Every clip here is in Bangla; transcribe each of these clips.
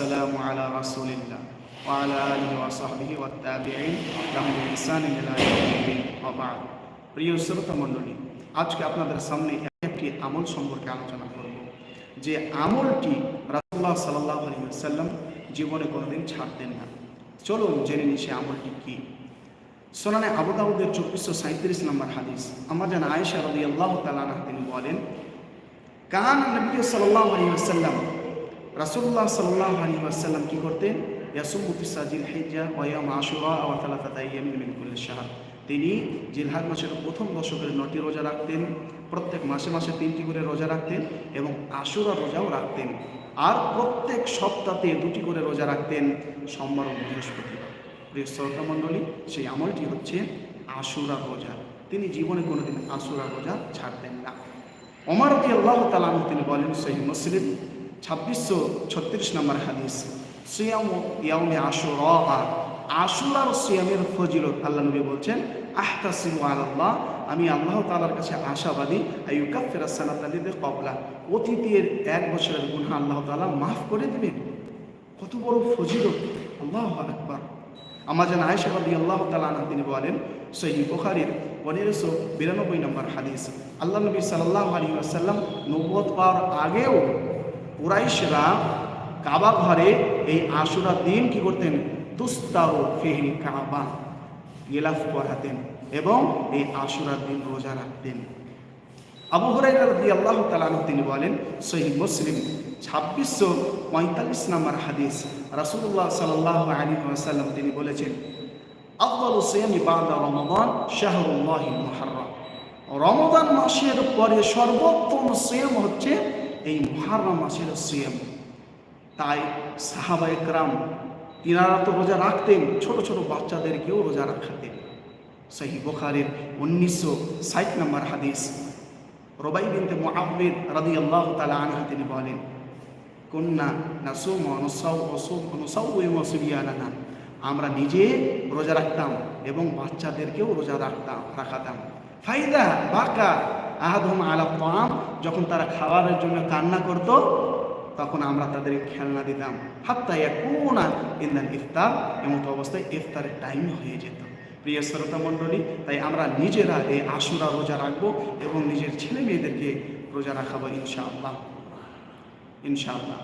والسلام على رسول الله وعلى آله وصحبه والتابعين لهم بإحسان إلى يوم الدين وبعد প্রিয় শ্রোতা মণ্ডলী আজকে আপনাদের সামনে একটি আমল সম্পর্কে আলোচনা করব যে আমলটি রাসুল্লাহ সাল্লাহ আলী সাল্লাম জীবনে কোনোদিন ছাড়তেন না চলুন জেনে নিই সে আমলটি কী সোনানে আবু দাউদের চব্বিশশো সাঁত্রিশ নম্বর হাদিস আমার যেন আয়েশা রদি আল্লাহ তালানা তিনি বলেন কান নবী সাল্লাহ আলী আসাল্লাম রাসুল্লাহ সাল্লাহ আলী আসাল্লাম কী করতেন? ইয়াসুমুতি সাজিল হেজা ওয়াম আশুরা আওয়াতালাতা ইয়ামিন মিনকুল শাহ তিনি জিলহাদ মাসের প্রথম দশকের নটি রোজা রাখতেন, প্রত্যেক মাসে মাসে তিনটি করে রোজা রাখতেন এবং আশুরা রোজাও রাখতেন। আর প্রত্যেক সপ্তাহে দুটি করে রোজা রাখতেন সোমবার ও বৃহস্পতিবার। প্রিয় শ্রোতা মণ্ডলী, সেই আমলটি হচ্ছে আশুরা রোজা। তিনি জীবনে কোনোদিন আশুরা রোজা ছাড়তেন না। রবি আল্লাহ তালাম তিনি বলেন সেই মুসলিম ছাব্বিশশো ছত্রিশ নম্বর হাদিস। সিয়াম ইয়াউমে আশুরা আশুরার সিয়ামের ফজিলত আল্লাহ নবী বলছেন, আহতাসিম আল্লাহ আমি আল্লাহ তালার কাছে আশাবাদী আইউকাফের সালাত আলীদের কবলা অতীতের এক বছরের গুণা আল্লাহ তালা মাফ করে দেবেন। কত বড় ফজিলত। আল্লাহ আকবর। আমার যেন আয়সা রবি আল্লাহ তালা তিনি বলেন সহি বুখারির পনেরোশো বিরানব্বই নম্বর হাদিস। আল্লাহ নবী সাল্লাহ আলী আসাল্লাম নব্বত পাওয়ার আগেও কুরাইশরা কাবা ঘরে এই আশুরা দিন কি করতেন? তুস্তাও ফেহিল কাবা গিলাফ পড়াতেন এবং এই আশুরার দিন রোজা রাখতেন। আবু হরাইরা রদি আল্লাহ তালানু তিনি বলেন সহি মুসলিম ছাব্বিশশো পঁয়তাল্লিশ নম্বর হাদিস রাসুল্লাহ সাল্লাহ আলী আসাল্লাম তিনি বলেছেন, আফদল সিয়ামি বাদা রমদান শাহরুল্লাহ মুহাররম। রমদান মাসের পরে সর্বোত্তম সিয়াম হচ্ছে এই মুহাররম মাসের সিয়াম। তাই সাহাবা একরাম তিনারা তো রোজা রাখতেন, ছোট ছোট বাচ্চাদেরকেও রোজা রাখাতেন। সহি বোখারের উনিশশো ষাট নম্বর হাদিস। রবাই বিনতে মুআবিদ আল্লাহ তালা আনহা তিনি বলেন কন্যা না নাসুম অনুসাউ অসুম অনুসাউ ওসুবিয়ানা আমরা নিজে রোজা রাখতাম এবং বাচ্চাদেরকেও রোজা রাখতাম, রাখাতাম। ফাইদা বাকা আহাদুম আলা পাম যখন তারা খাবারের জন্য কান্না করত, তখন আমরা তাদের খেলনা দিতাম। হাত্তা ইয়াকুনা ইন্দান ইফতার, এমতো অবস্থায় ইফতারের টাইম হয়ে যেত। প্রিয় শ্রোতা মণ্ডলী, তাই আমরা নিজেরা এই আশুরা রোজা রাখব এবং নিজের ছেলে মেয়েদেরকে রোজা রাখাবো ইনশাআল্লাহ। ইনশাআল্লাহ।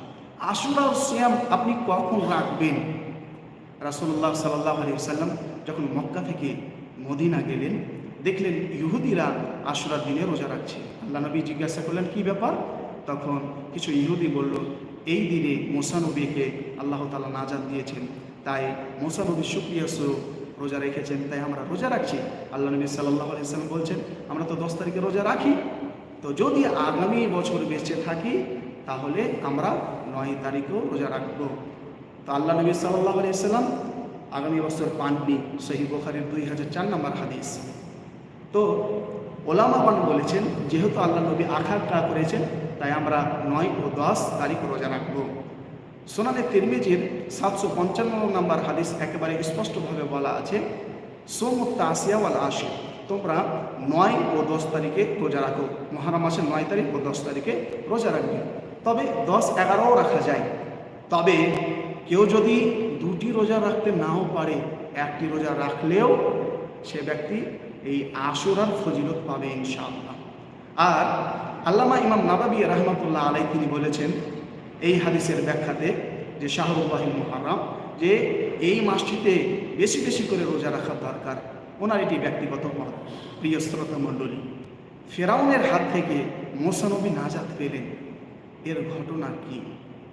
আশুরা সিয়াম আপনি কখন রাখবেন? রাসুল্লাহ সাল্লাহ আলী সাল্লাম যখন মক্কা থেকে মদিনা গেলেন দেখলেন ইহুদিরা আশুরার দিনে রোজা রাখছে। আল্লাহ নবী জিজ্ঞাসা করলেন, কি ব্যাপার? তখন কিছু ইহুদি বলল, এই দিনে মোসানবীকে আল্লাহ তালা নাজাদ দিয়েছেন। তাই মোসানবী সুক্রিয়া স্বরূপ রোজা রেখেছেন, তাই আমরা রোজা রাখছি। আল্লাহ নবী সাল্লাহ আলিয়াল্লাম বলছেন, আমরা তো দশ তারিখে রোজা রাখি। তো যদি আগামী বছর বেঁচে থাকি, তাহলে আমরা নয় তারিখেও রোজা রাখব। তো আল্লাহ নবী সাল্লাহ আলিয়াল্লাম আগামী বছর পাননি। সহি বোখারের দুই হাজার চার নম্বর হাদিস। তো ওলামাবান বলেছেন, যেহেতু আল্লাহ নবী আকাঙ্ক্ষা করেছেন, তাই আমরা নয় ও দশ তারিখ রোজা রাখব। সোনানে তিরমিজির সাতশো পঞ্চান্ন নম্বর হাদিস একেবারে স্পষ্টভাবে বলা আছে সোমুক্তা আসিয়াওয়াল আসে তোমরা নয় ও দশ তারিখে রোজা রাখো। মহারা মাসের নয় তারিখ ও দশ তারিখে রোজা রাখবে। তবে দশ এগারোও রাখা যায়। তবে কেউ যদি দুটি রোজা রাখতে নাও পারে, একটি রোজা রাখলেও সে ব্যক্তি এই আশুরার ফজিলত পাবে ইনশাআল্লাহ। আর আল্লামা ইমাম নাবাবি রহমতুল্লাহ আলাই তিনি বলেছেন এই হাদিসের ব্যাখ্যাতে যে শাহরুল্লাহিম মুহারাম যে এই মাসটিতে বেশি বেশি করে রোজা রাখা দরকার, ওনার এটি ব্যক্তিগত মত। প্রিয় শ্রোতা মণ্ডলী, ফেরাউনের হাত থেকে মোসানবী নাজাত পেলেন। এর ঘটনা কি?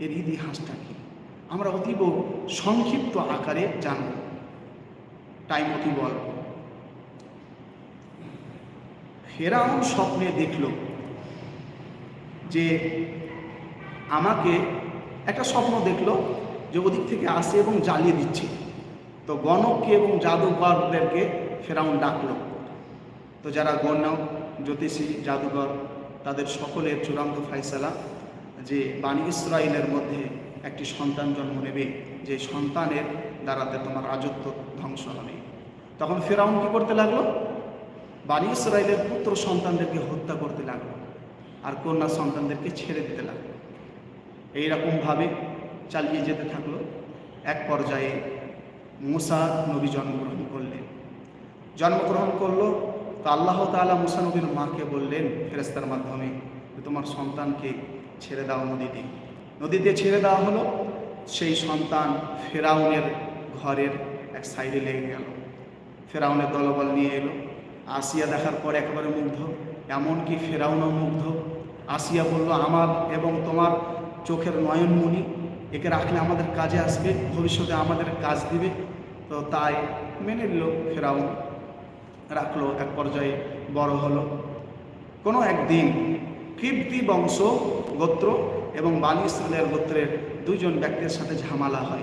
এর ইতিহাসটা কি? আমরা অতীব সংক্ষিপ্ত আকারে জানব। টাইম অতীব অল্প। ফেরাউন স্বপ্নে দেখল যে আমাকে একটা স্বপ্ন দেখল যে ওদিক থেকে আসে এবং জ্বালিয়ে দিচ্ছে। তো গণককে এবং জাদুকরদেরকে ফেরাউন ডাকলো। তো যারা গণক জ্যোতিষী, জাদুঘর, তাদের সকলের চূড়ান্ত ফাইসালা যে বাণী ইসরায়েলের মধ্যে একটি সন্তান জন্ম নেবে, যে সন্তানের দ্বারাতে তোমার রাজত্ব ধ্বংস হবে। তখন ফেরাউন কি করতে লাগল? বাণী ইসরায়েলের পুত্র সন্তানদেরকে হত্যা করতে লাগল আর কন্যা সন্তানদেরকে ছেড়ে দিতে লাগল। এইরকমভাবে চালিয়ে যেতে থাকল। এক পর্যায়ে মুসা নবী জন্মগ্রহণ করলেন। জন্মগ্রহণ করল তো আল্লাহ তাআলা মুসা নবীর মাকে বললেন ফেরেস্তার মাধ্যমে তোমার সন্তানকে ছেড়ে দাও নদীতে। নদীতে ছেড়ে দেওয়া হলো। সেই সন্তান ফেরাউনের ঘরের এক সাইডে লেগে গেল। ফেরাউনের দলবল নিয়ে এলো। আসিয়া দেখার পর একেবারে মুগ্ধ। এমনকি ফেরাউনও মুগ্ধ। আসিয়া বলল, আমার এবং তোমার চোখের নয়নমণি, একে রাখলে আমাদের কাজে আসবে, ভবিষ্যতে আমাদের কাজ দিবে। তো তাই মেনে নিল ফেরাউন। রাখল, এক পর্যায়ে বড় হলো। কোনো একদিন কিপ্তি বংশ গোত্র এবং বানি ইসরায়েলের গোত্রের দুজন ব্যক্তির সাথে ঝামেলা হয়।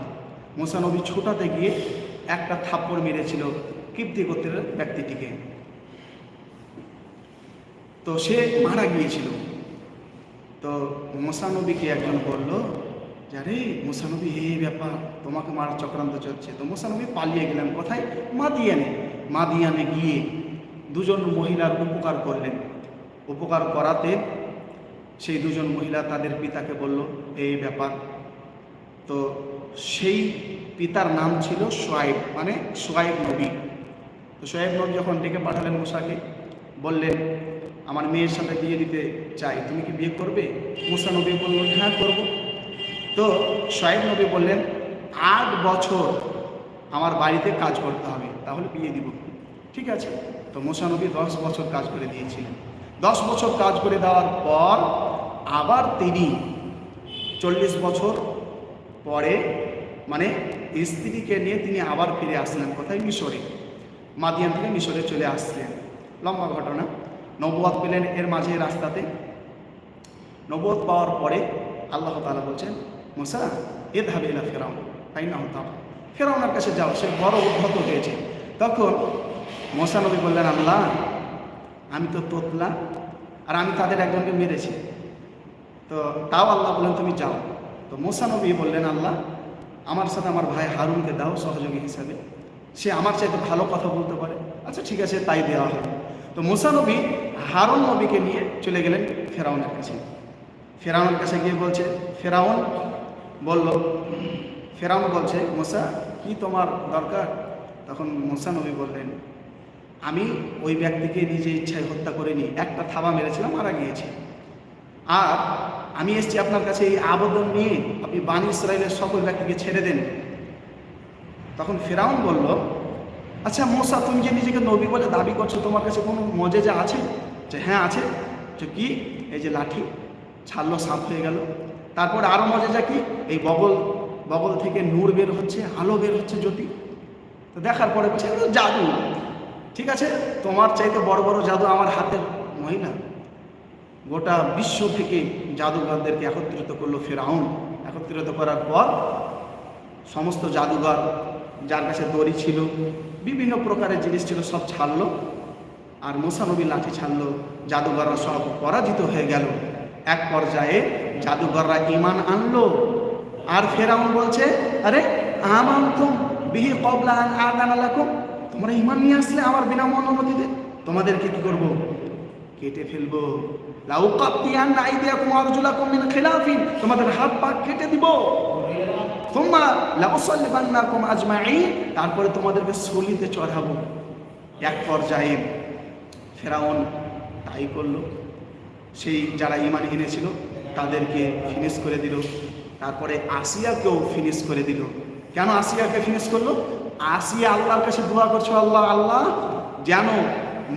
মোসানবী ছোটাতে গিয়ে একটা থাপ্পড় মেরেছিল কিপ্তি গোত্রের ব্যক্তিটিকে। তো সে মারা গিয়েছিল। তো মোসানবীকে একজন বলল, যে আরে মোসানবী এই ব্যাপার, তোমাকে মারার চক্রান্ত চলছে। তো মোসানবী পালিয়ে গেলেন কোথায়? মাদিয়ানে। মাদিয়ানে গিয়ে দুজন মহিলার উপকার করলেন। উপকার করাতে সেই দুজন মহিলা তাদের পিতাকে বলল এই ব্যাপার। তো সেই পিতার নাম ছিল সোয়াইব মানে সোয়াইব নবী। তো সোয়াইব নবী যখন ডেকে পাঠালেন মুসাকে, বললেন আমার মেয়ের সাথে বিয়ে দিতে চাই। তুমি কি বিয়ে করবে? মুসা নবী বললেন হ্যাঁ করব। তো সোয়াইব নবী বললেন, আট বছর আমার বাড়িতে কাজ করতে হবে, তাহলে বিয়ে দিব। ঠিক আছে। তো মুসা নবী দশ বছর কাজ করে দিয়েছিলেন। দশ বছর কাজ করে দেওয়ার পর আবার তিনি চল্লিশ বছর পরে মানে স্ত্রীকে নিয়ে তিনি আবার ফিরে আসলেন। কোথায়? মিশরে। মাদিয়ান থেকে মিশরে চলে আসলেন। লম্বা ঘটনা। নবুয়াদ পেলেন এর মাঝে রাস্তাতে। নবুয়াদ পাওয়ার পরে আল্লাহ তালা বলছেন, মুসা এ ধাবে এলা ফেরাও তাই না হতাম ফেরাউনার কাছে যাও, সে বড় উদ্ভত হয়েছে। তখন মোসা নবী বললেন, আল্লাহ, আমি তো তোতলা, আর আমি তাদের একজনকে মেরেছি। তো তাও আল্লাহ বললেন তুমি যাও। তো মোসা নবী বললেন, আল্লাহ, আমার সাথে আমার ভাই হারুনকে দাও সহযোগী হিসাবে। সে আমার চাইতে ভালো কথা বলতে পারে। আচ্ছা ঠিক আছে, তাই দেওয়া হলো তো মোসা নবী হারুন নবীকে নিয়ে চলে গেলেন ফেরাউনের কাছে। ফেরাউনের কাছে গিয়ে বলছে, ফেরাউন, বলল, ফেরাউন বলছে, মোসা, কি তোমার দরকার? তখন মোসা নবী বললেন, আমি ওই ব্যক্তিকে নিজে ইচ্ছায় হত্যা করিনি, একটা থাবা মেরেছিলাম, মারা গিয়েছে। আর আমি এসেছি আপনার কাছে এই আবেদন নিয়ে, আপনি বাণী ইসরায়েলের সকল ব্যক্তিকে ছেড়ে দেন। তখন ফেরাউন বলল আচ্ছা মোসা, তুমি যে নিজেকে নবী বলে দাবি করছ, তোমার কাছে কোনো মজেজা আছে? যে হ্যাঁ আছে। যে কি? এই যে লাঠি, ছাড়লো সাপ হয়ে গেল। তারপরে আরও মজেজা কি? এই বগল বগল থেকে নূর বের হচ্ছে, আলো বের হচ্ছে জ্যোতি। তো দেখার পরে বলছে, এগুলো জাদু। ঠিক আছে? তোমার চাইতে বড় বড় জাদু আমার হাতের মহিলা। গোটা বিশ্ব থেকে জাদুঘরদেরকে একত্রিত করল ফেরাউন। একত্রিত করার পর সমস্ত জাদুঘর যার কাছে দড়ি ছিল, বিভিন্ন প্রকারের জিনিস ছিল, সব ছাড়লো। আর মোসানবী লাঠি ছাড়লো, জাদুঘররা সব পরাজিত হয়ে গেল। এক পর্যায়ে জাদুঘররা ইমান আনলো। আর ফেরাউন বলছে, আরে আমান তুম বিহি কবলা আন আদান তোমরা ইমান নিয়ে আসলে আমার বিনা অনুমতিতে তোমাদেরকে কি করব? কেটে ফেলব। তোমাদের হাত পা কেটে দিব। তারপরে তোমাদেরকে সলিতে চড়াবো। এক পর্যায়ে ফেরাউন তাই করল। সেই যারা ইমান এনেছিল, তাদেরকে ফিনিশ করে দিল। তারপরে আসিয়াকেও ফিনিশ করে দিল। কেন আসিয়াকে ফিনিশ করল? আসিয়া আল্লাহর কাছে দোয়া করছ, আল্লাহ আল্লাহ, যেন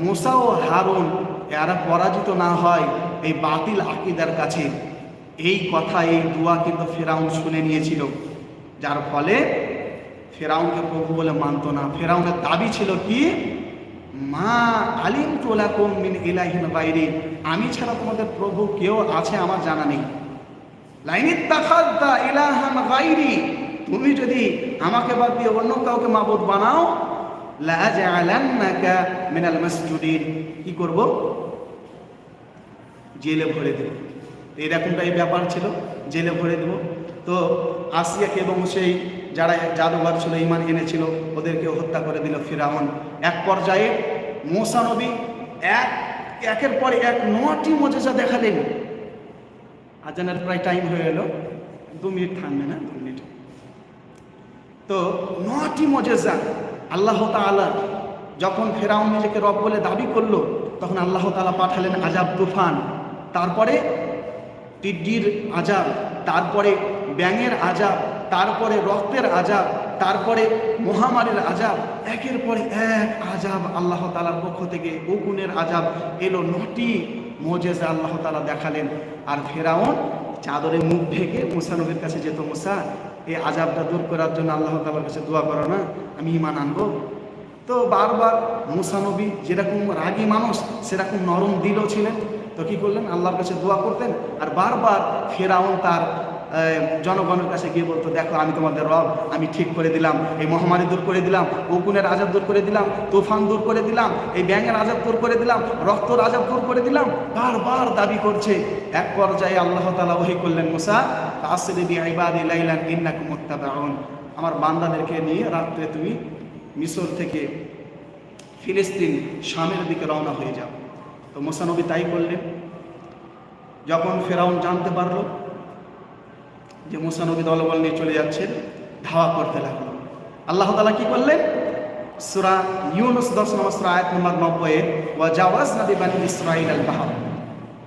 মোসা ও হারুন এরা পরাজিত না হয় এই বাতিল আকিদার কাছে। এই কথা, এই দোয়া কিন্তু ফেরাউন শুনে নিয়েছিল। যার ফলে ফেরাউনকে প্রভু বলে মানত না। ফেরাউনের দাবি ছিল কি? মা আলিম তোলাকুম মিন ইলাহিন বাইরে আমি ছাড়া তোমাদের প্রভু কেউ আছে আমার জানা নেই। লাইনিত ইলাহান গাইরি তুমি যদি আমাকে বাদ দিয়ে অন্য কাউকে মাবুদ বানাও লাজালান্নাকা মিনাল মাসজুদিন। কি করব? জেলে ভরে দেব। এরকমটাই ব্যাপার ছিল, জেলে ভরে দেব। তো আসিয়াকে এবং সেই যারা জাদুঘর ছিল, ইমান এনেছিল, ওদেরকে হত্যা করে দিল ফিরাউন। এক পর্যায়ে নবী এক, একের পর এক নটি মজেজা দেখালেন আজানের প্রায় টাইম হয়ে এলো। দু মিনিট থামবে না, দু মিনিট। তো নটি মজেজা আল্লাহ তাআলা যখন ফেরাউন নিজেকে রব বলে দাবি করল, তখন আল্লাহ তালা পাঠালেন আজাব তুফান। তারপরে টিড্ডির আজাব তারপরে ব্যাঙের আজাব তারপরে রক্তের আজাব তারপরে মহামারীর আজাব একের পরে এক আজাব আল্লাহ তালার পক্ষ থেকে উগুনের আজাব এলো নটি মজেজা আল্লাহ তালা দেখালেন। আর ফেরাউন চাদরে মুখ ঢেকে মুসা নবীর কাছে যেত, মুসা এই আজাবটা দূর করার জন্য আল্লাহ তালার কাছে দোয়া করো না, আমি ইমান আনব। তো বারবার মুসানবী যেরকম রাগী মানুষ, সেরকম নরম দিলও ছিলেন। তো কী করলেন? আল্লাহর কাছে দোয়া করতেন। আর বারবার ফেরাও তার জনগণের কাছে গিয়ে বলতো, দেখো, আমি তোমাদের রব, আমি ঠিক করে দিলাম, এই মহামারী দূর করে দিলাম, উকুনের আজাব দূর করে দিলাম, তুফান দূর করে দিলাম, এই ব্যাঙের আজাব দূর করে দিলাম, রক্তর আজাব দূর করে দিলাম। বারবার দাবি করছে। এক পর্যায়ে আল্লাহ তালা ওহি করলেন, মুসা আমার বান্দাদেরকে নিয়ে রাত্রে তুমি মিশর থেকে ফিলিস্তিন শামের দিকে রওনা হয়ে যাও। তো মোসানবী তাই করলেন। যখন ফেরাউন জানতে পারল যে মোসানবী দলবল নিয়ে চলে যাচ্ছেন, ধাওয়া করতে লাগল। আল্লাহ তালা কি করলেন? সুরা ইউনুস দশ নম্বর সুরা, আয়াত নম্বর নব্বই ওয়া জাওয়াজ নবী বানি ইসরাইল আল বাহার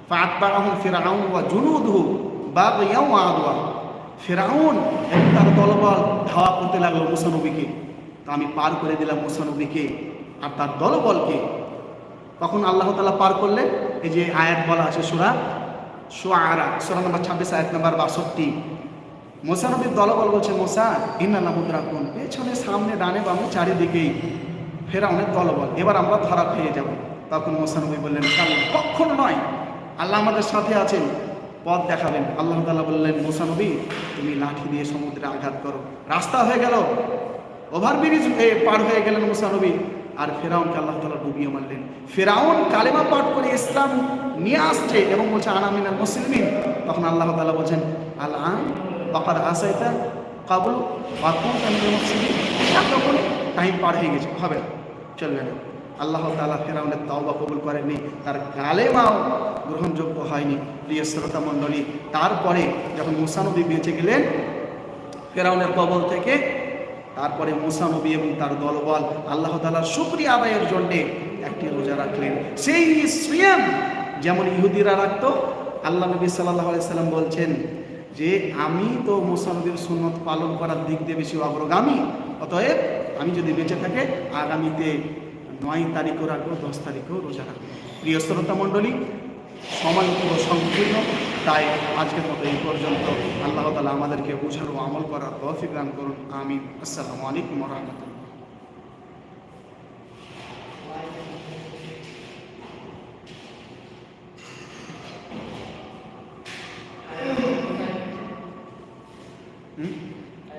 ফাতবাহুম ফিরাউন ওয়া জুনুদহু ওয়া আদওয়া। ফেরাউন এবং তার দলবল ধাওয়া করতে লাগল মুসা নবীকে। তো আমি পার করে দিলাম মুসা নবীকে আর তার দলবলকে। তখন আল্লাহ তালা পার করলেন, এই যে আয়াত বলা আছে সুরা সুয়ারা সুরা নম্বর ছাব্বিশ, আয়াত নম্বর বাষট্টি। মোসা নবীর দলবল বলছে, মোসা, ইন্না নামুদ কোন। পেছনে, সামনে, ডানে, বামে, চারিদিকেই ফেরা অনেক দলবল। এবার আমরা ধরা খেয়ে যাব। তখন মোসা নবী বললেন কখনো নয়। আল্লাহ আমাদের সাথে আছেন। পথ দেখাবেন। আল্লাহ তালা বললেন মোসা নবী তুমি লাঠি দিয়ে সমুদ্রে আঘাত করো। রাস্তা হয়ে গেল। ওভারব্রিজ পার হয়ে গেলেন মুসা নবী আর ফেরাউনকে আল্লাহ তালা ডুবিয়ে মারলেন। ফেরাউন কালেমা পাঠ করে ইসলাম নিয়ে আসছে এবং বলছে আনামিনাল মুসলিমিন। তখন আল্লাহ তালা বলছেন, আল আন বাপার আসাইতা, কাবুল কামিল মুসলিমিন তখন টাইম পার হয়ে গেছে। হবে চলবে না। আল্লাহ তালা ফেরাউনের তাওবা কবুল করেননি, তার কালেমাও গ্রহণযোগ্য হয়নি। প্রিয় শ্রোতা মণ্ডলী, তারপরে যখন মুসানবী বেঁচে গেলেন, ফেরাউনের কবল থেকে, তারপরে মুসা নবী এবং তার দলবল আল্লাহ তালার শুক্রিয়া আদায়ের জন্যে একটি রোজা রাখলেন। সেই সিয়াম যেমন ইহুদিরা রাখতো, আল্লাহ নবী সাল্লাহ সাল্লাম বলছেন যে আমি তো মুসা নবীর সুন্নত পালন করার দিক দিয়ে বেশি অগ্রগামী, অতএব আমি যদি বেঁচে থাকে, আগামীতে নয় তারিখও রাখব দশ তারিখেও রোজা রাখব। প্রিয় শ্রোতা মণ্ডলী, সময় পুরো সংকীর্ণ তাই আজকের মতো এই পর্যন্ত আল্লাহ তালা আমাদেরকে বোঝার ও আমল করার তৌফিক দান করুন। আমিন। আসসালামু আলাইকুম রহমতুল্লাহ।